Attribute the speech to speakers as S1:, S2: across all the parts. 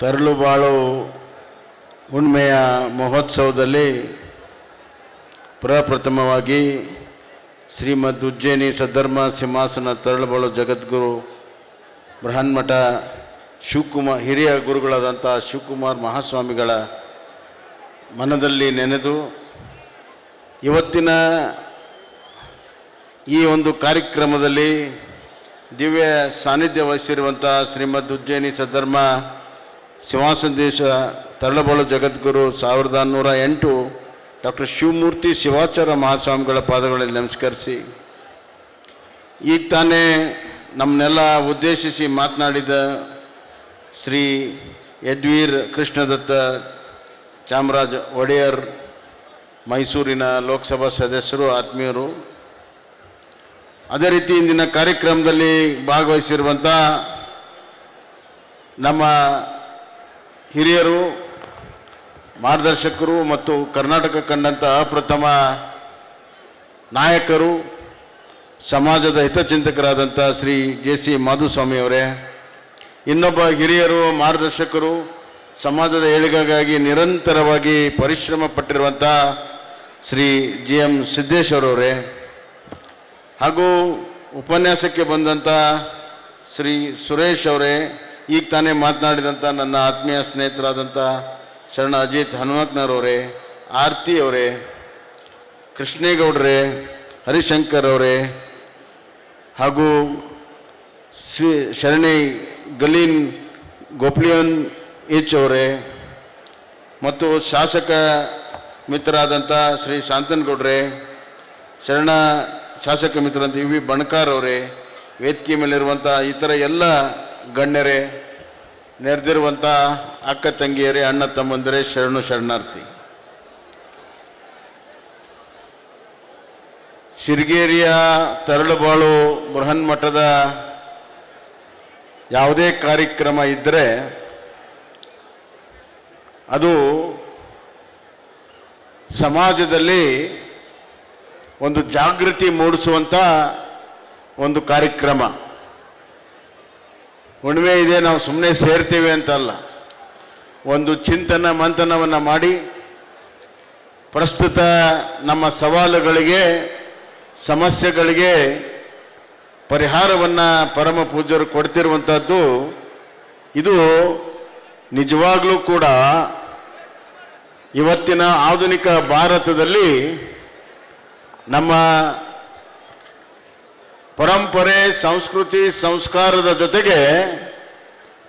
S1: ತರಳುಬಾಳು ಹುಣ್ಮೆಯ ಮಹೋತ್ಸವದಲ್ಲಿ ಪ್ರಪ್ರಥಮವಾಗಿ ಶ್ರೀಮದ್ ಉಜ್ಜಯಿನಿ ಸದ್ಧರ್ಮ ಸಿಂಹಾಸನ ತರಳುಬಾಳು ಜಗದ್ಗುರು ಬೃಹನ್ಮಠ ಶಿವಕುಮಾರ್ ಹಿರಿಯ ಗುರುಗಳಾದಂಥ ಶಿವಕುಮಾರ್ ಮಹಾಸ್ವಾಮಿಗಳ ಮನದಲ್ಲಿ ನೆನೆದು ಇವತ್ತಿನ ಈ ಒಂದು ಕಾರ್ಯಕ್ರಮದಲ್ಲಿ ದಿವ್ಯ ಸಾನ್ನಿಧ್ಯ ವಹಿಸಿರುವಂಥ ಶ್ರೀಮದ್ ಉಜ್ಜಯಿನಿ ಸದ್ಧರ್ಮ ಶಿವಾಸಂದೇಶ ತರಳಬಾಳು ಜಗದ್ಗುರು ಸಾವಿರದ ನೂರ ಎಂಟು ಡಾಕ್ಟರ್ ಶಿವಮೂರ್ತಿ ಶಿವಾಚಾರ ಮಹಾಸ್ವಾಮಿಗಳ ಪಾದಗಳಲ್ಲಿ ನಮಸ್ಕರಿಸಿ. ಈಗ ತಾನೇ ನಮ್ಮನ್ನೆಲ್ಲ ಉದ್ದೇಶಿಸಿ ಮಾತನಾಡಿದ ಶ್ರೀ ಯದ್ವೀರ್ ಕೃಷ್ಣದತ್ತ ಚಾಮರಾಜ ಒಡೆಯರ್ ಮೈಸೂರಿನ ಲೋಕಸಭಾ ಸದಸ್ಯರು, ಆತ್ಮೀಯರು ಅದೇ ರೀತಿ ಇಂದಿನ ಕಾರ್ಯಕ್ರಮದಲ್ಲಿ ಭಾಗವಹಿಸಿರುವಂಥ ನಮ್ಮ ಹಿರಿಯರು, ಮಾರ್ಗದರ್ಶಕರು ಮತ್ತು ಕರ್ನಾಟಕ ಕಂಡಂಥ ಅಪ್ರಥಮ ನಾಯಕರು, ಸಮಾಜದ ಹಿತಚಿಂತಕರಾದಂಥ ಶ್ರೀ ಜೆ ಸಿ ಮಾಧುಸ್ವಾಮಿಯವರೇ ಇನ್ನೊಬ್ಬ ಹಿರಿಯರು, ಮಾರ್ಗದರ್ಶಕರು, ಸಮಾಜದ ಏಳಿಗೆಗಾಗಿ ನಿರಂತರವಾಗಿ ಪರಿಶ್ರಮ ಪಟ್ಟಿರುವಂಥ ಶ್ರೀ ಜಿ ಎಂ ಸಿದ್ದೇಶ್ವರವರೇ ಹಾಗೂ ಉಪನ್ಯಾಸಕ್ಕೆ ಬಂದಂಥ ಶ್ರೀ ಸುರೇಶ್ ಅವರೇ, ಈಗ ತಾನೇ ಮಾತನಾಡಿದಂಥ ನನ್ನ ಆತ್ಮೀಯ ಸ್ನೇಹಿತರಾದಂಥ ಶರಣ ಅಜಿತ್ ಹನುಮಕ್ನವರವರೇ ಆರ್ತಿ ಅವರೇ, ಕೃಷ್ಣೇಗೌಡರೇ, ಹರಿಶಂಕರ್ ಅವರೇ, ಹಾಗೂ ಶ್ರೀ ಶರಣಿ ಗಲೀನ್ ಗೋಪ್ಲಿಯನ್ ಎಚ್ ಅವರೇ, ಮತ್ತು ಶಾಸಕ ಮಿತ್ರರಾದಂಥ ಶ್ರೀ ಶಾಂತನಗೌಡ್ರೆ ಶರಣ ಶಾಸಕ ಮಿತ್ರರಂತ ಯು ವಿ ಬಣಕಾರ್ ಅವರೇ, ವೇದಿಕೆ ಮೇಲಿರುವಂಥ ಈ ಥರ ಎಲ್ಲ ಗಣ್ಯರೇ ನೆರೆದಿರುವಂಥ ಅಕ್ಕ ತಂಗಿಯರೇ, ಅಣ್ಣ ತಮ್ಮಂದಿರೇ, ಶರಣು ಶರಣಾರ್ಥಿ. ಸಿರಿಗೇರಿಯ ತರಳುಬಾಳು ಬೃಹನ್ ಮಠದ ಯಾವುದೇ ಕಾರ್ಯಕ್ರಮ ಇದ್ದರೆ ಅದು ಸಮಾಜದಲ್ಲಿ ಒಂದು ಜಾಗೃತಿ ಮೂಡಿಸುವಂಥ ಒಂದು ಕಾರ್ಯಕ್ರಮ. ಹುಣ್ಣಿಮೆ ಇದೆ, ನಾವು ಸುಮ್ಮನೆ ಸೇರ್ತೀವಿ ಅಂತಲ್ಲ. ಒಂದು ಚಿಂತನ ಮಂಥನವನ್ನು ಮಾಡಿ, ಪ್ರಸ್ತುತ ನಮ್ಮ ಸವಾಲುಗಳಿಗೆ, ಸಮಸ್ಯೆಗಳಿಗೆ ಪರಿಹಾರವನ್ನು ಪರಮ ಪೂಜ್ಯರು ಕೊಡ್ತಿರುವಂಥದ್ದು ಇದು ನಿಜವಾಗ್ಲೂ ಕೂಡ ಇವತ್ತಿನ ಆಧುನಿಕ ಭಾರತದಲ್ಲಿ ನಮ್ಮ ಪರಂಪರೆ, ಸಂಸ್ಕೃತಿ, ಸಂಸ್ಕಾರದ ಜೊತೆಗೆ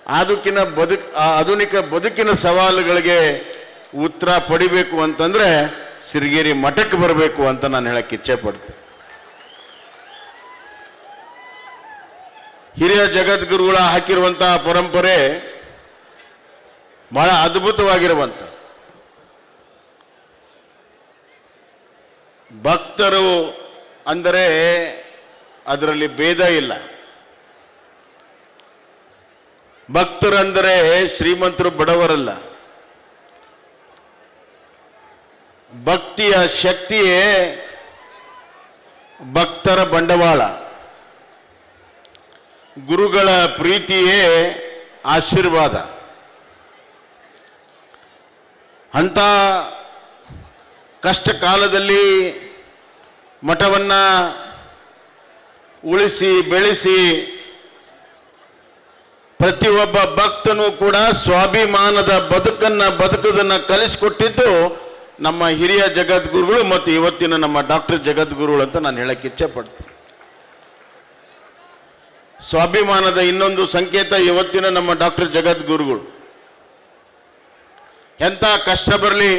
S1: ಆದುಕಿನ ಬದುಕ್ ಆಧುನಿಕ ಬದುಕಿನ ಸವಾಲುಗಳಿಗೆ ಉತ್ತರ ಪಡಿಬೇಕು ಅಂತಂದ್ರೆ ಸಿರಿಗೇರಿ ಮಠಕ್ಕೆ ಬರಬೇಕು ಅಂತ ನಾನು ಹೇಳಕ್ಕೆ ಇಚ್ಛೆ ಪಡ್ತೀನಿ. ಹಿರಿಯ ಜಗದ್ಗುರುಗಳ ಹಾಕಿರುವಂತಹ ಪರಂಪರೆ ಬಹಳ ಅದ್ಭುತವಾಗಿರುವಂಥ ಭಕ್ತರು ಅಂದರೆ ಅದರಲ್ಲಿ ಭೇದ ಇಲ್ಲ. ಭಕ್ತರಂದರೆ ಶ್ರೀಮಂತರು ಬಡವರಲ್ಲ. ಭಕ್ತಿಯ ಶಕ್ತಿಯೇ ಭಕ್ತರ ಬಂಡವಾಳ. ಗುರುಗಳ ಪ್ರೀತಿಯೇ ಆಶೀರ್ವಾದ. ಅಂಥ ಕಷ್ಟ ಕಾಲದಲ್ಲಿ ಮಠವನ್ನು ಉಳಿಸಿ, ಬೆಳೆಸಿ ಪ್ರತಿಯೊಬ್ಬ ಭಕ್ತನು ಕೂಡ ಸ್ವಾಭಿಮಾನದ ಬದುಕನ್ನು, ಬದುಕದನ್ನು ಕಲಿಸಿಕೊಟ್ಟಿದ್ದು ನಮ್ಮ ಹಿರಿಯ ಜಗದ್ಗುರುಗಳು ಮತ್ತು ಇವತ್ತಿನ ನಮ್ಮ ಡಾಕ್ಟರ್ ಜಗದ್ಗುರುಗಳು ಅಂತ ನಾನು ಹೇಳಕ್ಕೆ ಇಚ್ಛೆ ಪಡ್ತೀನಿ ಸ್ವಾಭಿಮಾನದ ಇನ್ನೊಂದು ಸಂಕೇತ ಇವತ್ತಿನ ನಮ್ಮ ಡಾಕ್ಟರ್ ಜಗದ್ಗುರುಗಳು. ಎಂಥ ಕಷ್ಟ ಬರಲಿ,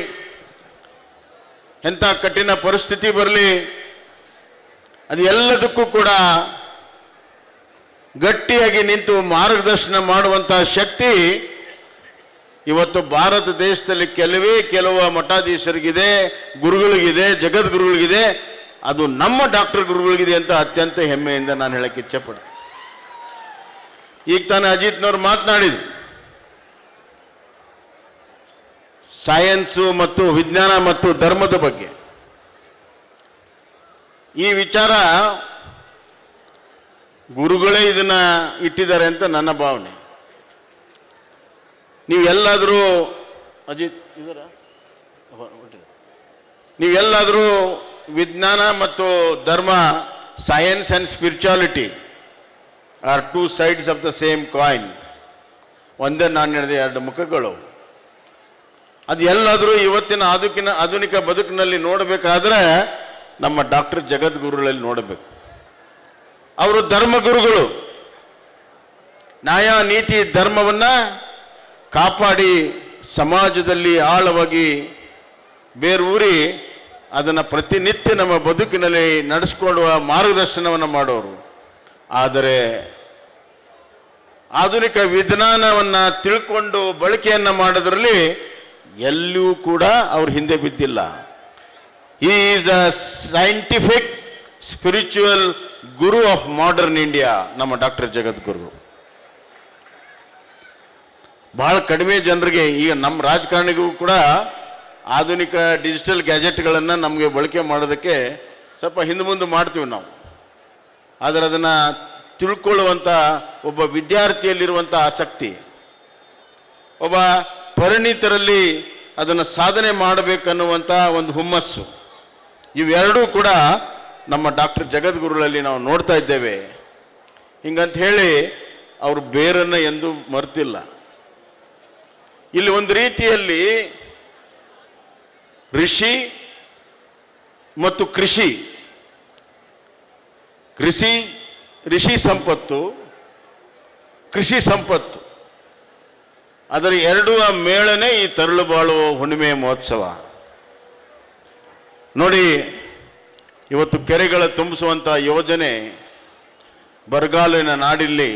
S1: ಎಂಥ ಕಠಿಣ ಪರಿಸ್ಥಿತಿ ಬರಲಿ ಅದು ಎಲ್ಲದಕ್ಕೂ ಕೂಡ ಗಟ್ಟಿಯಾಗಿ ನಿಂತು ಮಾರ್ಗದರ್ಶನ ಮಾಡುವಂತಹ ಶಕ್ತಿ ಇವತ್ತು ಭಾರತ ದೇಶದಲ್ಲಿ ಕೆಲವೇ ಕೆಲವು ಮಠಾಧೀಶರಿಗಿದೆ, ಗುರುಗಳಿಗಿದೆ, ಜಗದ್ಗುರುಗಳಿಗಿದೆ. ಅದು ನಮ್ಮ ಡಾಕ್ಟರ್ ಗುರುಗಳಿಗಿದೆ ಅಂತ ಅತ್ಯಂತ ಹೆಮ್ಮೆಯಿಂದ ನಾನು ಹೇಳಕ್ಕೆ ಇಚ್ಛೆಪಡ್ತೀನಿ. ಈಗ ತಾನೇ ಅಜಿತ್ನವ್ರು ಮಾತನಾಡಿದ್ರು. ಸೈನ್ಸು ಮತ್ತು ವಿಜ್ಞಾನ ಮತ್ತು ಧರ್ಮದ ಬಗ್ಗೆ. ಈ ವಿಚಾರ ಗುರುಗಳೇ ಇದನ್ನ ಇಟ್ಟಿದ್ದಾರೆ ಅಂತ ನನ್ನ ಭಾವನೆ. ನೀವೆಲ್ಲಾದರೂ ಅಜಿತ್ ಇದರ? ನೀವೆಲ್ಲಾದರೂ ವಿಜ್ಞಾನ ಮತ್ತು ಧರ್ಮ science and spirituality are two sides of the same coin ಒಂದೇ ನಾಣ್ಯದ ಎರಡು ಮುಖಗಳು. ಅದು ಎಲ್ಲಾದರೂ ಇವತ್ತಿನ ಆಧುಕಿನ ಆಧುನಿಕ ಬದುಕಿನಲ್ಲಿ ನೋಡಬೇಕಾದ್ರೆ ನಮ್ಮ ಡಾಕ್ಟರ್ ಜಗದ್ಗುರುಗಳಲ್ಲಿ ನೋಡಬೇಕು. ಅವರು ಧರ್ಮಗುರುಗಳು ನ್ಯಾಯ, ನೀತಿ, ಧರ್ಮವನ್ನು ಕಾಪಾಡಿ ಸಮಾಜದಲ್ಲಿ ಆಳವಾಗಿ ಬೇರೂರಿ ಅದನ್ನು ಪ್ರತಿನಿತ್ಯ ನಮ್ಮ ಬದುಕಿನಲ್ಲಿ ನಡೆಸ್ಕೊಳ್ಳುವ ಮಾರ್ಗದರ್ಶನವನ್ನು ಮಾಡೋರು. ಆದರೆ ಆಧುನಿಕ ವಿಜ್ಞಾನವನ್ನು ತಿಳ್ಕೊಂಡು ಬಳಕೆಯನ್ನು ಮಾಡೋದ್ರಲ್ಲಿ ಎಲ್ಲಿಯೂ ಕೂಡ ಅವ್ರ ಹಿಂದೆ ಬಿದ್ದಿಲ್ಲ. Is a scientific spiritual guru of modern India ನಮ್ಮ ಡಾಕ್ಟರ್ ಜಗದ್ಗುರು ಬಹಳ ಕಡಿಮೆ ಜನರಿಗೆ ಈಗ ನಮ್ಮ ರಾಜಕಾರಣಿಗೂ ಕೂಡ ಆಧುನಿಕ ಡಿಜಿಟಲ್ ಗ್ಯಾಜೆಟ್ಗಳನ್ನು ನಮಗೆ ಬಳಕೆ ಮಾಡೋದಕ್ಕೆ ಸ್ವಲ್ಪ ಹಿಂದೆ ಮುಂದೆ ಮಾಡ್ತೀವಿ ನಾವು. ಆದರೆ ಅದನ್ನು ತಿಳ್ಕೊಳ್ಳುವಂಥ ಒಬ್ಬ ವಿದ್ಯಾರ್ಥಿಯಲ್ಲಿರುವಂಥ ಆಸಕ್ತಿ, ಒಬ್ಬ ಪರಿಣಿತರಲ್ಲಿ ಅದನ್ನು ಸಾಧನೆ ಮಾಡಬೇಕನ್ನುವಂಥ ಒಂದು ಹುಮ್ಮಸ್ಸು. ಇವೆರಡೂ ಕೂಡ ನಮ್ಮ ಡಾಕ್ಟರ್ ಜಗದ್ಗುರುಗಳಲ್ಲಿ ನಾವು ನೋಡ್ತಾ ಇದ್ದೇವೆ. ಹಿಂಗಂತ ಹೇಳಿ ಅವರು ಬೇರನ್ನು ಎಂದು ಮರ್ತಿಲ್ಲ. ಇಲ್ಲಿ ಒಂದು ರೀತಿಯಲ್ಲಿ ಋಷಿ ಮತ್ತು ಕೃಷಿ. ಕೃಷಿ, ಋಷಿ ಸಂಪತ್ತು, ಕೃಷಿ ಸಂಪತ್ತು. ಅದರ ಎರಡೂ ಮೇಳನೇ ಈ ತರಳು ಬಾಳುವ ಹುಣ್ಣಿಮೆ ಮಹೋತ್ಸವ. ನೋಡಿ, ಇವತ್ತು ಕೆರೆಗಳ ತುಂಬಿಸುವಂಥ ಯೋಜನೆ ಬರಗಾಲಿನ ನಾಡಿಲ್ಲಿ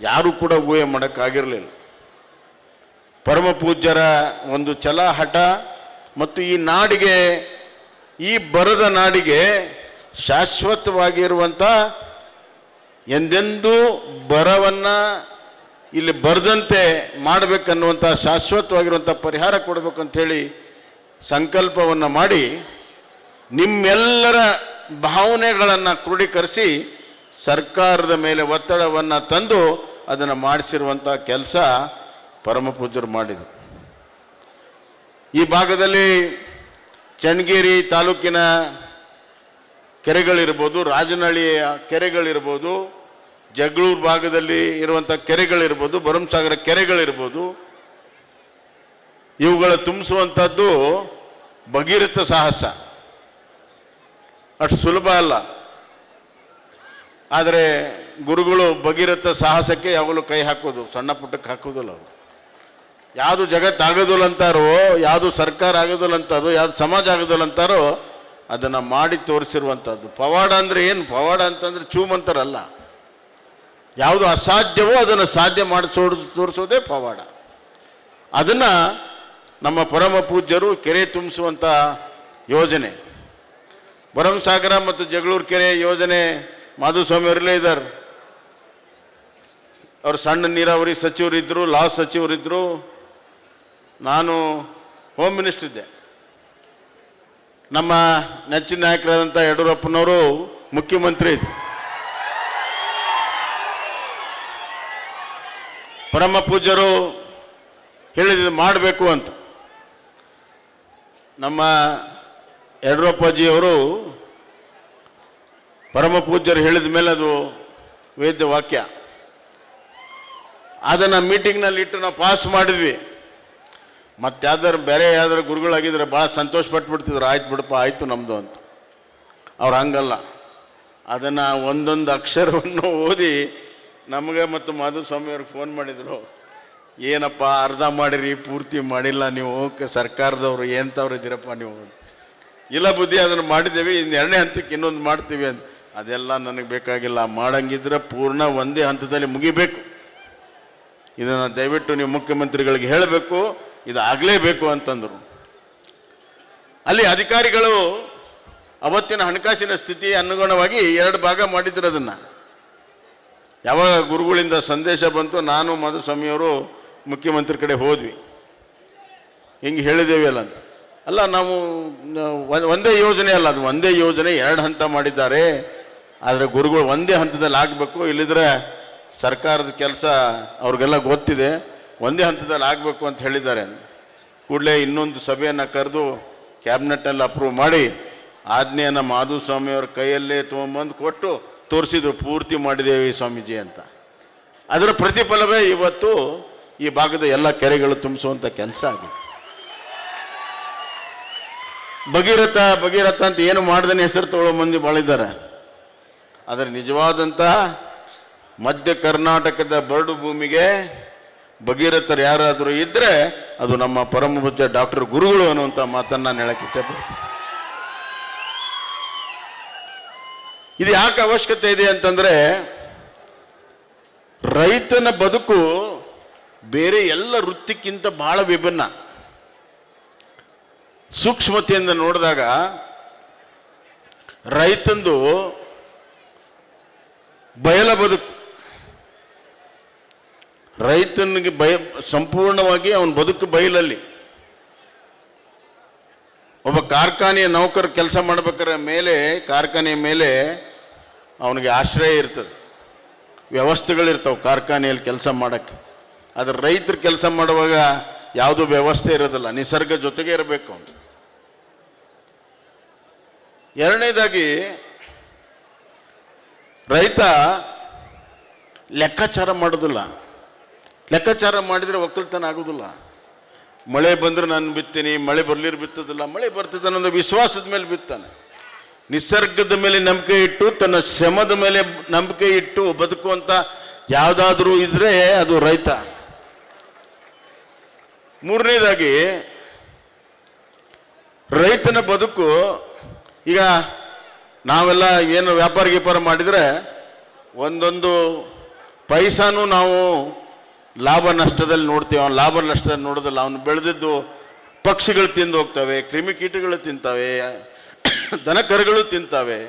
S1: ಯಾರೂ ಕೂಡ ಊಹೆ ಮಾಡೋಕ್ಕಾಗಿರಲಿಲ್ಲ. ಪರಮ ಪೂಜ್ಯರ ಒಂದು ಛಲ ಹಠ ಮತ್ತು ಈ ನಾಡಿಗೆ, ಈ ಬರದ ನಾಡಿಗೆ ಶಾಶ್ವತವಾಗಿರುವಂಥ ಎಂದೆಂದೂ ಬರವನ್ನು ಇಲ್ಲಿ ಬರದಂತೆ ಮಾಡಬೇಕನ್ನುವಂಥ ಶಾಶ್ವತವಾಗಿರುವಂಥ ಪರಿಹಾರ ಕೊಡಬೇಕು ಅಂಥೇಳಿ ಸಂಕಲ್ಪವನ್ನು ಮಾಡಿ ನಿಮ್ಮೆಲ್ಲರ ಭಾವನೆಗಳನ್ನು ಕ್ರೋಢೀಕರಿಸಿ ಸರ್ಕಾರದ ಮೇಲೆ ಒತ್ತಡವನ್ನು ತಂದು ಅದನ್ನು ಮಾಡಿಸಿರುವಂಥ ಕೆಲಸ ಪರಮಪೂಜರು ಮಾಡಿದರು. ಈ ಭಾಗದಲ್ಲಿ ಚನ್ನಗಿರಿ ತಾಲೂಕಿನ ಕೆರೆಗಳಿರ್ಬೋದು, ರಾಜನಹಳ್ಳಿಯ ಕೆರೆಗಳಿರ್ಬೋದು, ಜಗಳೂರು ಭಾಗದಲ್ಲಿ ಇರುವಂಥ ಕೆರೆಗಳಿರ್ಬೋದು ಭರಮಸಾಗರ ಕೆರೆಗಳಿರ್ಬೋದು, ಇವುಗಳ ತುಂಬಿಸುವಂಥದ್ದು ಭಗೀರಥ ಸಾಹಸ. ಅಷ್ಟು ಸುಲಭ ಅಲ್ಲ. ಆದರೆ ಗುರುಗಳು ಭಗೀರಥ ಸಾಹಸಕ್ಕೆ ಯಾವಾಗಲೂ ಕೈ ಹಾಕೋದು, ಸಣ್ಣ ಪುಟ್ಟಕ್ಕೆ ಹಾಕೋದಿಲ್ಲ ಅವರು. ಯಾವುದು ಜಗತ್ತು ಆಗೋದಿಲ್ಲ ಅಂತಾರೋ, ಯಾವುದು ಸರ್ಕಾರ ಆಗೋದಿಲ್ಲ ಅಂತಾರು, ಯಾವುದು ಸಮಾಜ ಆಗೋದಿಲ್ಲ ಅಂತಾರೋ, ಅದನ್ನು ಮಾಡಿ ತೋರಿಸಿರುವಂಥದ್ದು ಪವಾಡ ಅಂದರೆ ಏನು? ಪವಾಡ ಅಂತಂದ್ರೆ ಚೂಮಂತರಲ್ಲ. ಯಾವುದು ಅಸಾಧ್ಯವೋ ಅದನ್ನು ಸಾಧ್ಯ ಮಾಡಿಸೋ, ತೋರಿಸೋದೇ ಪವಾಡ. ಅದನ್ನು ನಮ್ಮ ಪರಮ ಪೂಜ್ಯರು ಕೆರೆ ತುಂಬಿಸುವಂಥ ಯೋಜನೆ. ಭರಮಸಾಗರ ಮತ್ತು ಜಗಳೂರು ಕೆರೆ ಯೋಜನೆ ಮಾಧುಸ್ವಾಮಿ ಅವರಲ್ಲೇ ಇದ್ದಾರೆ. ಅವರು ಸಣ್ಣ ನೀರಾವರಿ ಸಚಿವರಿದ್ದರು ಲಾ ಸಚಿವರಿದ್ದರು ನಾನು ಹೋಮ್ ಮಿನಿಸ್ಟರ್ ಇದ್ದೆ. ನಮ್ಮ ನೆಚ್ಚಿನ ನಾಯಕರಾದಂಥ ಯಡಿಯೂರಪ್ಪನವರು ಮುಖ್ಯಮಂತ್ರಿ ಇದ್ದರು ಪರಮ ಪೂಜ್ಯರು ಹೇಳಿದ ಮಾಡಬೇಕು ಅಂತ. ನಮ್ಮ ಯಡಿಯೂರಪ್ಪಾಜಿಯವರು ಪರಮ ಪೂಜ್ಯರು ಹೇಳಿದ ಮೇಲೆ ಅದು ವೇದ್ಯ ವಾಕ್ಯ. ಅದನ್ನು ಮೀಟಿಂಗ್ನಲ್ಲಿ ಇಟ್ಟು ನಾವು ಪಾಸ್ ಮಾಡಿದ್ವಿ. ಮತ್ತೆ ಯಾವ್ದಾರು ಬೇರೆ ಯಾವ್ದಾರು ಗುರುಗಳಾಗಿದ್ದರೆ ಭಾಳ ಸಂತೋಷ ಪಟ್ಬಿಡ್ತಿದ್ರು ಆಯ್ತು ಬಿಡಪ್ಪ, ಆಯಿತು ನಮ್ಮದು ಅಂತ. ಅವ್ರು ಹಂಗಲ್ಲ. ಅದನ್ನು ಒಂದೊಂದು ಅಕ್ಷರವನ್ನು ಓದಿ ನಮಗೆ ಮತ್ತು ಮಾಧುಸ್ವಾಮಿಯವ್ರಿಗೆ ಫೋನ್ ಮಾಡಿದರು. ಏನಪ್ಪ, ಅರ್ಧ ಮಾಡಿರಿ, ಪೂರ್ತಿ ಮಾಡಿಲ್ಲ ನೀವು, ಸರ್ಕಾರದವರು ಎಂಥವ್ರು ಇದ್ದೀರಪ್ಪ ನೀವು ಇಲ್ಲ ಬುದ್ಧಿ, ಅದನ್ನು ಮಾಡಿದ್ದೇವೆ, ಇನ್ನು ಎರಡನೇ ಹಂತಕ್ಕೆ ಇನ್ನೊಂದು ಮಾಡ್ತೀವಿ ಅಂತ. ಅದೆಲ್ಲ ನನಗೆ ಬೇಕಾಗಿಲ್ಲ. ಮಾಡಂಗಿದ್ರೆ ಪೂರ್ಣ ಒಂದೇ ಹಂತದಲ್ಲಿ ಮುಗಿಬೇಕು. ಇದನ್ನು ದಯವಿಟ್ಟು ನೀವು ಮುಖ್ಯಮಂತ್ರಿಗಳಿಗೆ ಹೇಳಬೇಕು. ಇದು ಆಗಲೇಬೇಕು ಅಂತಂದರು. ಅಲ್ಲಿ ಅಧಿಕಾರಿಗಳು ಅವತ್ತಿನ ಹಣಕಾಸಿನ ಸ್ಥಿತಿ ಅನುಗುಣವಾಗಿ ಎರಡು ಭಾಗ ಮಾಡಿದ್ರು ಅದನ್ನು. ಯಾವಾಗ ಗುರುಗಳಿಂದ ಸಂದೇಶ ಬಂತು, ನಾನು ಮಾಧುಸ್ವಾಮಿಯವರು ಮುಖ್ಯಮಂತ್ರಿ ಕಡೆ ಹೋದ್ವಿ. ಹಿಂಗೆ ಹೇಳಿದ್ದೇವೆ ಅಲ್ಲ ಅಂತ. ಅಲ್ಲ ನಾವು ನಾವು ಒಂದ್- ಯೋಜನೆ ಅಲ್ಲ, ಅದು ಒಂದೇ ಯೋಜನೆ, ಎರಡು ಹಂತ ಮಾಡಿದ್ದಾರೆ. ಆದರೆ ಗುರುಗಳು ಒಂದೇ ಹಂತದಲ್ಲಿ ಆಗಬೇಕು, ಇಲ್ಲಿದ್ರೆ ಸರ್ಕಾರದ ಕೆಲಸ ಅವ್ರಿಗೆಲ್ಲ ಗೊತ್ತಿದೆ, ಒಂದೇ ಹಂತದಲ್ಲಿ ಆಗಬೇಕು ಅಂತ ಹೇಳಿದ್ದಾರೆ. ಕೂಡಲೇ ಇನ್ನೊಂದು ಸಭೆಯನ್ನು ಕರೆದು ಕ್ಯಾಬಿನೆಟ್ನಲ್ಲಿ ಅಪ್ರೂವ್ ಮಾಡಿ, ಆಜ್ಞೆಯನ್ನು ಮಾಧುಸ್ವಾಮಿಯವ್ರ ಕೈಯಲ್ಲೇ ತೊಗೊಂಬಂದು ಕೊಟ್ಟು ತೋರಿಸಿದ್ರು, ಪೂರ್ತಿ ಮಾಡಿದ್ದೇವೆ ಸ್ವಾಮೀಜಿ ಅಂತ. ಅದರ ಪ್ರತಿಫಲವೇ ಇವತ್ತು ಈ ಭಾಗದ ಎಲ್ಲ ಕೆರೆಗಳು ತುಂಬಿಸುವಂಥ ಕೆಲಸ ಆಗಿದೆ. ಭಗೀರಥ ಭಗೀರಥ ಅಂತ ಏನು ಮಾಡ್ದೇ ಹೆಸರು ತಗೊಳ್ಳೋ ಮಂದಿ ಬಹಳ ಇದ್ದಾರೆ. ಆದರೆ ನಿಜವಾದಂಥ ಮಧ್ಯ ಕರ್ನಾಟಕದ ಬರಡು ಭೂಮಿಗೆ ಭಗೀರಥರು ಯಾರಾದರೂ ಇದ್ದರೆ ಅದು ನಮ್ಮ ಪರಮ ಡಾಕ್ಟರ್ ಗುರುಗಳು ಅನ್ನುವಂಥ ಮಾತನ್ನು ನಾನು ಹೇಳಕ್ಕೆ ಇಚ್ಛೆಪಡ್ತೀನಿ ಇದು ಯಾಕೆ ಅವಶ್ಯಕತೆ ಇದೆ ಅಂತಂದ್ರೆ ರೈತನ ಬದುಕು ಬೇರೆ ಎಲ್ಲ ವೃತ್ತಿಕ್ಕಿಂತ ಬಹಳ ವಿಭಿನ್ನ. ಸೂಕ್ಷ್ಮತೆಯಿಂದ ನೋಡಿದಾಗ ರೈತಂದು ಬಯಲ ಬದುಕು. ರೈತನಿಗೆ ಬಯ, ಸಂಪೂರ್ಣವಾಗಿ ಅವನ ಬದುಕು ಬಯಲಲ್ಲಿ. ಒಬ್ಬ ಕಾರ್ಖಾನೆಯ ನೌಕರ ಕೆಲಸ ಮಾಡ್ಬೇಕಾದ್ರೆ ಮೇಲೆ, ಕಾರ್ಖಾನೆಯ ಮೇಲೆ ಅವನಿಗೆ ಆಶ್ರಯ ಇರ್ತದೆ. ವ್ಯವಸ್ಥೆಗಳಿರ್ತಾವೆ ಕಾರ್ಖಾನೆಯಲ್ಲಿ ಕೆಲಸ ಮಾಡೋಕ್ಕೆ. ಆದರೆ ರೈತರು ಕೆಲಸ ಮಾಡುವಾಗ ಯಾವುದೂ ವ್ಯವಸ್ಥೆ ಇರೋದಿಲ್ಲ. ನಿಸರ್ಗ ಜೊತೆಗೆ ಇರಬೇಕು ಅವನು. ಎರಡನೇದಾಗಿ, ರೈತ ಲೆಕ್ಕಾಚಾರ ಮಾಡೋದಿಲ್ಲ. ಲೆಕ್ಕಾಚಾರ ಮಾಡಿದರೆ ಒಕ್ಕಲ್ತನ ಆಗೋದಿಲ್ಲ. ಮಳೆ ಬಂದರೆ ನಾನು ಬಿತ್ತೀನಿ, ಮಳೆ ಬರ್ಲಿರು ಬಿತ್ತದಿಲ್ಲ, ಮಳೆ ಬರ್ತದೆ ಅನ್ನೋ ವಿಶ್ವಾಸದ ಮೇಲೆ ಬಿತ್ತಾನೆ. ನಿಸರ್ಗದ ಮೇಲೆ ನಂಬಿಕೆ ಇಟ್ಟು, ತನ್ನ ಶ್ರಮದ ಮೇಲೆ ನಂಬಿಕೆ ಇಟ್ಟು ಬದುಕುವಂತ ಯಾವುದಾದ್ರೂ ಇದ್ರೆ ಅದು ರೈತ. ಮೂರನೇದಾಗಿ, ರೈತನ ಬದುಕು ಈಗ ನಾವೆಲ್ಲ ಏನು ವ್ಯಾಪಾರ ಗೀಪಾರ ಮಾಡಿದರೆ ಒಂದೊಂದು ಪೈಸಾನು ನಾವು ಲಾಭ ನಷ್ಟದಲ್ಲಿ ನೋಡ್ತೀವಿ. ಅವ್ನು ಲಾಭ ನಷ್ಟದಲ್ಲಿ ನೋಡೋದಿಲ್ಲ, ಅವನು ಬೆಳೆದಿದ್ದು ಪಕ್ಷಿಗಳು ತಿಂದು ಹೋಗ್ತವೆ ಕ್ರಿಮಿಕೀಟಗಳು ತಿಂತವೆ ದನ ಕರುಗಳು ತಿಂತವೆ.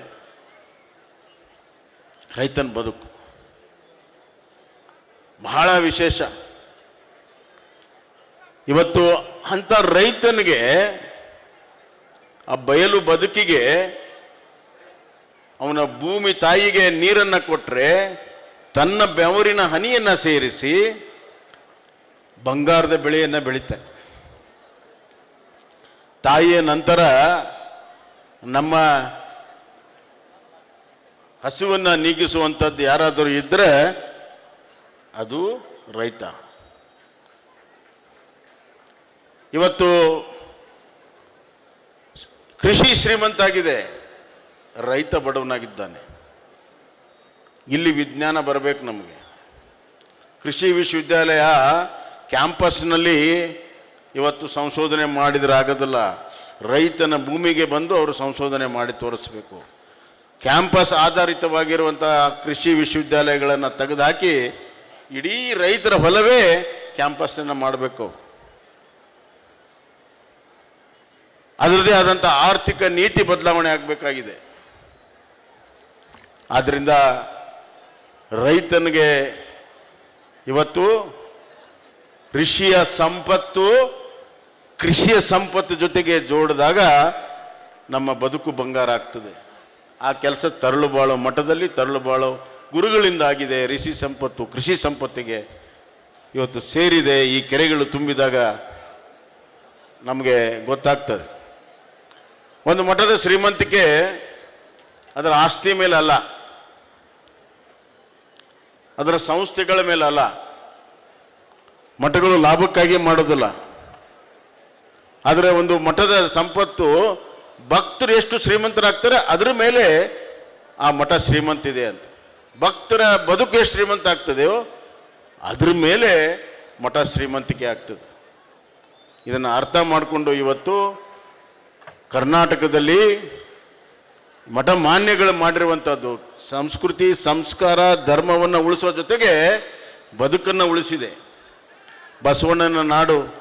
S1: ರೈತನ ಬದುಕು ಬಹಳ ವಿಶೇಷ. ಇವತ್ತು ಅಂಥ ರೈತನಿಗೆ ಆ ಬಯಲು ಬದುಕಿಗೆ ಅವನ ಭೂಮಿ ತಾಯಿಗೆ ನೀರನ್ನು ಕೊಟ್ಟರೆ ತನ್ನ ಬೆವರಿನ ಹನಿಯನ್ನು ಸೇರಿಸಿ ಬಂಗಾರದ ಬೆಳೆಯನ್ನು ಬೆಳಿತಾನೆ. ತಾಯಿಯ ನಂತರ ನಮ್ಮ ಹಸುವನ್ನು ನೀಗಿಸುವಂಥದ್ದು ಯಾರಾದರೂ ಇದ್ದರೆ ಅದು ರೈತ. ಇವತ್ತು ಕೃಷಿ ಶ್ರೀಮಂತ ಆಗಿದೆ ರೈತ ಬಡವನಾಗಿದ್ದಾನೆ. ಇಲ್ಲಿ ವಿಜ್ಞಾನ ಬರಬೇಕು ನಮಗೆ. ಕೃಷಿ ವಿಶ್ವವಿದ್ಯಾಲಯ ಕ್ಯಾಂಪಸ್ನಲ್ಲಿ ಇವತ್ತು ಸಂಶೋಧನೆ ಮಾಡಿದರೆ ಆಗೋದಿಲ್ಲ. ರೈತನ ಭೂಮಿಗೆ ಬಂದು ಅವರು ಸಂಶೋಧನೆ ಮಾಡಿ ತೋರಿಸ್ಬೇಕು. ಕ್ಯಾಂಪಸ್ ಆಧಾರಿತವಾಗಿರುವಂಥ ಕೃಷಿ ವಿಶ್ವವಿದ್ಯಾಲಯಗಳನ್ನು ತೆಗೆದುಹಾಕಿ ಇಡೀ ರೈತರ ಹೊಲವೇ ಕ್ಯಾಂಪಸ್ಸನ್ನು ಮಾಡಬೇಕು. ಅದರದೇ ಆದಂಥ ಆರ್ಥಿಕ ನೀತಿ ಬದಲಾವಣೆ ಆಗಬೇಕಾಗಿದೆ. ಆದ್ದರಿಂದ ರೈತನಿಗೆ ಇವತ್ತು ಋಷಿಯ ಸಂಪತ್ತು, ಕೃಷಿಯ ಸಂಪತ್ತು ಜೊತೆಗೆ ಜೋಡಿದಾಗ ನಮ್ಮ ಬದುಕು ಬಂಗಾರ ಆಗ್ತದೆ. ಆ ಕೆಲಸ ತರಳು ಬಾಳೋ ಮಠದಲ್ಲಿ ತರಳು ಬಾಳೋ ಗುರುಗಳಿಂದ ಆಗಿದೆ. ಋಷಿ ಸಂಪತ್ತು, ಕೃಷಿ ಸಂಪತ್ತಿಗೆ ಇವತ್ತು ಸೇರಿದೆ. ಈ ಕೆರೆಗಳು ತುಂಬಿದಾಗ ನಮಗೆ ಗೊತ್ತಾಗ್ತದೆ. ಒಂದು ಮಠದ ಶ್ರೀಮಂತಿಕೆ ಅದರ ಆಸ್ತಿ ಮೇಲೆ ಅಲ್ಲ. ಅದರ ಸಂಸ್ಥೆಗಳ ಮೇಲೆ ಅಲ್ಲ. ಮಠಗಳು ಲಾಭಕ್ಕಾಗಿ ಮಾಡೋದಿಲ್ಲ. ಆದರೆ ಒಂದು ಮಠದ ಸಂಪತ್ತು ಭಕ್ತರು ಎಷ್ಟು ಶ್ರೀಮಂತರಾಗ್ತಾರೆ ಅದರ ಮೇಲೆ ಆ ಮಠ ಶ್ರೀಮಂತ ಇದೆ ಅಂತ. ಭಕ್ತರ ಬದುಕು ಎಷ್ಟು ಶ್ರೀಮಂತ ಆಗ್ತದೆಯೋ ಅದ್ರ ಮೇಲೆ ಮಠ ಶ್ರೀಮಂತಿಕೆ ಆಗ್ತದೆ. ಇದನ್ನು ಅರ್ಥ ಮಾಡಿಕೊಂಡು ಇವತ್ತು ಕರ್ನಾಟಕದಲ್ಲಿ ಮಠ ಮಾನ್ಯಗಳು ಮಾಡಿರುವಂಥದ್ದು ಸಂಸ್ಕೃತಿ, ಸಂಸ್ಕಾರ, ಧರ್ಮವನ್ನು ಉಳಿಸುವ ಜೊತೆಗೆ ಬದುಕನ್ನು ಉಳಿಸಿದೆ. ಬಸವಣ್ಣನ ನಾಡು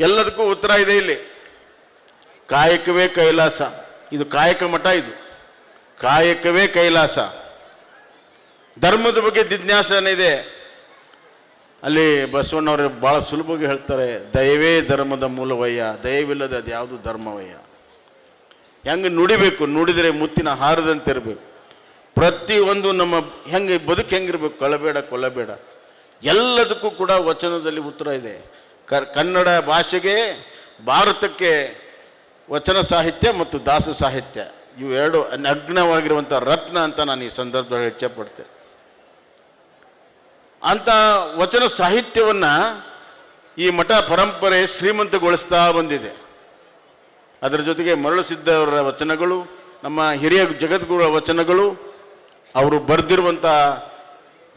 S1: ಎಲ್ಲದಕ್ಕೂ ಉತ್ತರ ಇದೆ ಇಲ್ಲಿ. ಕಾಯಕವೇ ಕೈಲಾಸ. ಇದು ಕಾಯಕ ಮಠ ಇದು. ಕಾಯಕವೇ ಕೈಲಾಸ. ಧರ್ಮದ ಬಗ್ಗೆ ಜಿಜ್ಞಾಸನೆ ಇದೆ. ಅಲ್ಲಿ ಬಸವಣ್ಣವರು ಭಾಳ ಸುಲಭವಾಗಿ ಹೇಳ್ತಾರೆ, ದಯವೇ ಧರ್ಮದ ಮೂಲವಯ್ಯ, ದಯವಿಲ್ಲದೆ ಅದು ಯಾವುದು ಧರ್ಮವಯ್ಯ? ಹೆಂಗೆ ನುಡಿಬೇಕು? ನುಡಿದರೆ ಮುತ್ತಿನ ಹಾರದಂತೆ ಇರಬೇಕು ಪ್ರತಿಯೊಂದು ನಮ್ಮ ಹೆಂಗೆ ಬದುಕು ಹೆಂಗಿರ್ಬೇಕು? ಕಳಬೇಡ, ಕೊಲ್ಲಬೇಡ. ಎಲ್ಲದಕ್ಕೂ ಕೂಡ ವಚನದಲ್ಲಿ ಉತ್ತರ ಇದೆ. ಕನ್ನಡ ಭಾಷೆಗೆ ಭಾರತಕ್ಕೆ ವಚನ ಸಾಹಿತ್ಯ ಮತ್ತು ದಾಸ ಸಾಹಿತ್ಯ. ಇವು ಎರಡು ನಗ್ನವಾಗಿರುವಂಥ ರತ್ನ ಅಂತ ನಾನು ಈ ಸಂದರ್ಭದಲ್ಲಿ ಇಚ್ಛೆಪಡ್ತೇನೆ ಅಂಥ ವಚನ ಸಾಹಿತ್ಯವನ್ನು ಈ ಮಠ ಪರಂಪರೆ ಶ್ರೀಮಂತಗೊಳಿಸ್ತಾ ಬಂದಿದೆ. ಅದರ ಜೊತೆಗೆ ಮರಳು ಸಿದ್ದವರ ವಚನಗಳು, ನಮ್ಮ ಹಿರಿಯ ಜಗದ್ಗುರುಗಳ ವಚನಗಳು, ಅವರು ಬರೆದಿರುವಂಥ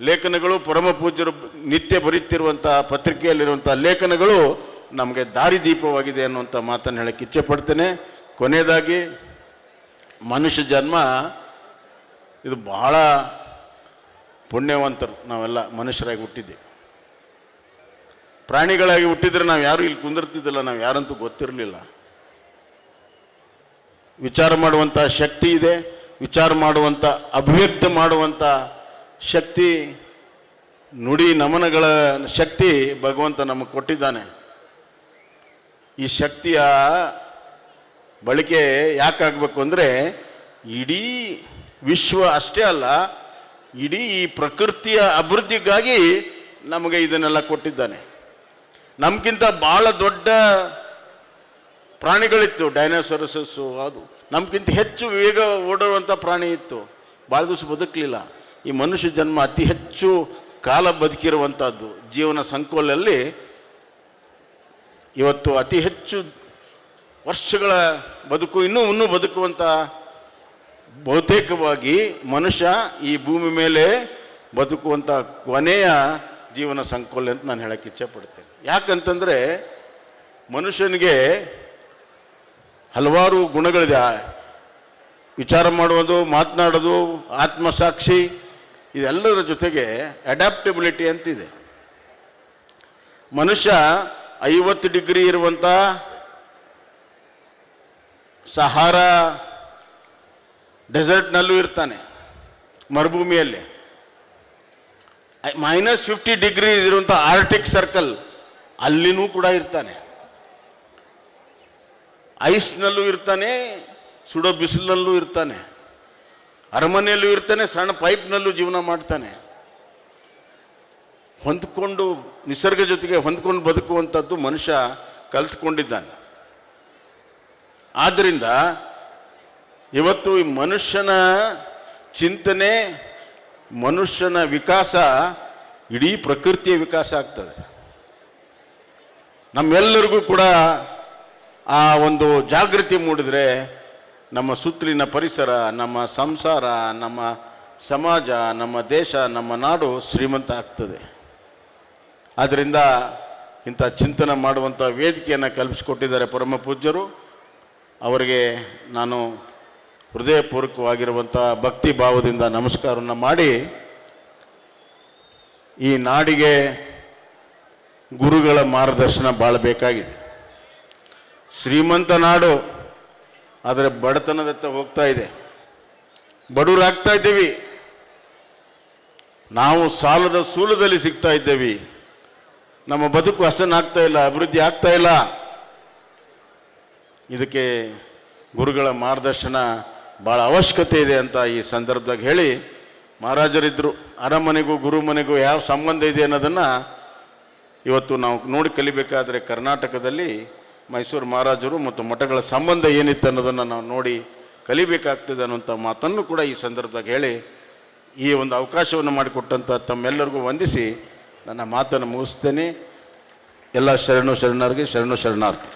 S1: ಲೇಖನಗಳು, ಪರಮ ಪೂಜ್ಯರು ನಿತ್ಯ ಬರೀತಿರುವಂಥ ಪತ್ರಿಕೆಯಲ್ಲಿರುವಂಥ ಲೇಖನಗಳು ನಮಗೆ ದಾರಿದೀಪವಾಗಿದೆ ಅನ್ನುವಂಥ ಮಾತನ್ನು ಹೇಳಕ್ಕೆ ಇಚ್ಛೆ ಪಡ್ತೇನೆ. ಕೊನೆಯದಾಗಿ, ಮನುಷ್ಯ ಜನ್ಮ, ಇದು ಬಹಳ ಪುಣ್ಯವಂತರು, ನಾವೆಲ್ಲ ಮನುಷ್ಯರಾಗಿ ಹುಟ್ಟಿದ್ದೆ. ಪ್ರಾಣಿಗಳಾಗಿ ಹುಟ್ಟಿದ್ರೆ ನಾವು ಯಾರು ಇಲ್ಲಿ ಕುಂದಿರ್ತಿದ್ದಿಲ್ಲ, ನಾವು ಯಾರಂತೂ ಗೊತ್ತಿರಲಿಲ್ಲ. ವಿಚಾರ ಮಾಡುವಂಥ ಶಕ್ತಿ ಇದೆ, ವಿಚಾರ ಮಾಡುವಂಥ ಅಭಿವ್ಯಕ್ತ ಮಾಡುವಂಥ ಶಕ್ತಿ, ನುಡಿ ನಮನಗಳ ಶಕ್ತಿ ಭಗವಂತ ನಮಗೆ ಕೊಟ್ಟಿದ್ದಾನೆ. ಈ ಶಕ್ತಿಯ ಬಳಕೆ ಯಾಕಾಗಬೇಕು ಅಂದರೆ, ಇಡೀ ವಿಶ್ವ ಅಷ್ಟೇ ಅಲ್ಲ, ಇಡೀ ಈ ಪ್ರಕೃತಿಯ ಅಭಿವೃದ್ಧಿಗಾಗಿ ನಮಗೆ ಇದನ್ನೆಲ್ಲ ಕೊಟ್ಟಿದ್ದಾನೆ. ನಮಗಿಂತ ಭಾಳ ದೊಡ್ಡ ಪ್ರಾಣಿಗಳಿತ್ತು, ಡೈನೋಸರಸಸ್ಸು, ಅದು. ನಮಗಿಂತ ಹೆಚ್ಚು ವೇಗ ಓಡುವಂಥ ಪ್ರಾಣಿ ಇತ್ತು. ಭಾಳ ದಿವಸ ಬದುಕಲಿಲ್ಲ. ಈ ಮನುಷ್ಯ ಜನ್ಮ ಅತಿ ಹೆಚ್ಚು ಕಾಲ ಬದುಕಿರುವಂಥದ್ದು ಜೀವನ ಸಂಕೋಲಲ್ಲಿ ಇವತ್ತು ಅತಿ ಹೆಚ್ಚು ವರ್ಷಗಳ ಬದುಕು, ಇನ್ನೂ ಇನ್ನೂ ಬದುಕುವಂಥ ಬಹುತೇಕವಾಗಿ ಮನುಷ್ಯ ಈ ಭೂಮಿ ಮೇಲೆ ಬದುಕುವಂಥ ಕೊನೆಯ ಜೀವನ ಸಂಕೋಲೆ ಅಂತ ನಾನು ಹೇಳಕ್ಕೆ ಇಚ್ಛೆಪಡ್ತೇನೆ ಯಾಕಂತಂದರೆ ಮನುಷ್ಯನಿಗೆ ಹಲವಾರು ಗುಣಗಳಿದೆ. ವಿಚಾರ ಮಾಡುವುದು, ಮಾತನಾಡೋದು, ಆತ್ಮಸಾಕ್ಷಿ, ಇದೆಲ್ಲದರ ಜೊತೆಗೆ ಅಡ್ಯಾಪ್ಟಬಿಲಿಟಿ ಅಂತಿದೆ. ಮನುಷ್ಯ ಐವತ್ತು ಡಿಗ್ರಿ ಇರುವಂಥ ಸಹಾರ ಡೆಸರ್ಟ್ನಲ್ಲೂ ಇರ್ತಾನೆ, ಮರುಭೂಮಿಯಲ್ಲಿ. ಮೈನಸ್ ಫಿಫ್ಟಿ ಡಿಗ್ರಿ ಇರುವಂಥ ಆರ್ಟಿಕ್ ಸರ್ಕಲ್ ಅಲ್ಲಿನೂ ಕೂಡ ಇರ್ತಾನೆ. ಐಸ್ನಲ್ಲೂ ಇರ್ತಾನೆ, ಸುಡೋ ಬಿಸಿಲಲ್ಲೂ ಇರ್ತಾನೆ. ಅರಮನೆಯಲ್ಲೂ ಇರ್ತಾನೆ, ಸಣ್ಣ ಪೈಪ್ನಲ್ಲೂ ಜೀವನ ಮಾಡ್ತಾನೆ. ಹೊಂದ್ಕೊಂಡು, ನಿಸರ್ಗ ಜೊತೆಗೆ ಹೊಂದ್ಕೊಂಡು ಬದುಕುವಂಥದ್ದು ಮನುಷ್ಯ ಕಲ್ತ್ಕೊಂಡಿದ್ದಾನೆ. ಆದ್ದರಿಂದ ಇವತ್ತು ಈ ಮನುಷ್ಯನ ಚಿಂತನೆ, ಮನುಷ್ಯನ ವಿಕಾಸ ಇಡೀ ಪ್ರಕೃತಿಯ ವಿಕಾಸ ಆಗ್ತದೆ. ನಮ್ಮೆಲ್ಲರಿಗೂ ಕೂಡ ಆ ಒಂದು ಜಾಗೃತಿ ಮೂಡಿದರೆ ನಮ್ಮ ಸುತ್ತಲಿನ ಪರಿಸರ, ನಮ್ಮ ಸಂಸಾರ, ನಮ್ಮ ಸಮಾಜ, ನಮ್ಮ ದೇಶ, ನಮ್ಮ ನಾಡು ಶ್ರೀಮಂತ ಆಗ್ತದೆ. ಆದ್ದರಿಂದ ಇಂಥ ಚಿಂತನೆ ಮಾಡುವಂಥ ವೇದಿಕೆಯನ್ನು ಕಲ್ಪಿಸಿಕೊಟ್ಟಿದ್ದಾರೆ ಪರಮ ಪೂಜ್ಯರು. ಅವರಿಗೆ ನಾನು ಹೃದಯಪೂರ್ವಕವಾಗಿರುವಂಥ ಭಕ್ತಿ ಭಾವದಿಂದ ನಮಸ್ಕಾರವನ್ನು ಮಾಡಿ, ಈ ನಾಡಿಗೆ ಗುರುಗಳ ಮಾರ್ಗದರ್ಶನ ಭಾಳ ಬೇಕಾಗಿದೆ ಶ್ರೀಮಂತ ನಾಡು, ಆದರೆ ಬಡತನದತ್ತ ಹೋಗ್ತಾ ಇದೆ. ಬಡವರಾಗ್ತಾ ಇದ್ದೀವಿ. ನಾವು ಸಾಲದ ಸೂಲದಲ್ಲಿ ಸಿಗ್ತಾ ಇದ್ದೇವೆ. ನಮ್ಮ ಬದುಕು ಹಸನಾಗ್ತಾ ಇಲ್ಲ, ಅಭಿವೃದ್ಧಿ ಆಗ್ತಾ ಇಲ್ಲ. ಇದಕ್ಕೆ ಗುರುಗಳ ಮಾರ್ಗದರ್ಶನ ಭಾಳ ಅವಶ್ಯಕತೆ ಇದೆ ಅಂತ ಈ ಸಂದರ್ಭದಾಗ ಹೇಳಿ ಮಹಾರಾಜರಿದ್ದರು ಅರಮನೆಗೂ ಗುರು ಮನೆಗೂ ಯಾವ ಸಂಬಂಧ ಇದೆ ಅನ್ನೋದನ್ನು ಇವತ್ತು ನಾವು ನೋಡಿ ಕಲಿಬೇಕಾದರೆ ಕರ್ನಾಟಕದಲ್ಲಿ ಮೈಸೂರು ಮಹಾರಾಜರು ಮತ್ತು ಮಠಗಳ ಸಂಬಂಧ ಏನಿತ್ತು ಅನ್ನೋದನ್ನು ನಾವು ನೋಡಿ ಕಲಿಬೇಕಾಗ್ತದೆ ಅನ್ನುವಂಥ ಮಾತನ್ನು ಕೂಡ ಈ ಸಂದರ್ಭದಾಗ ಹೇಳಿ ಈ ಒಂದು ಅವಕಾಶವನ್ನು ಮಾಡಿಕೊಟ್ಟಂಥ ತಮ್ಮೆಲ್ಲರಿಗೂ ವಂದಿಸಿ ನನ್ನ ಮಾತನ್ನು ಮುಗಿಸ್ತೇನೆ. ಎಲ್ಲ ಶರಣು ಶರಣರಿಗೆ ಶರಣು ಶರಣಾರ್ಥಿ.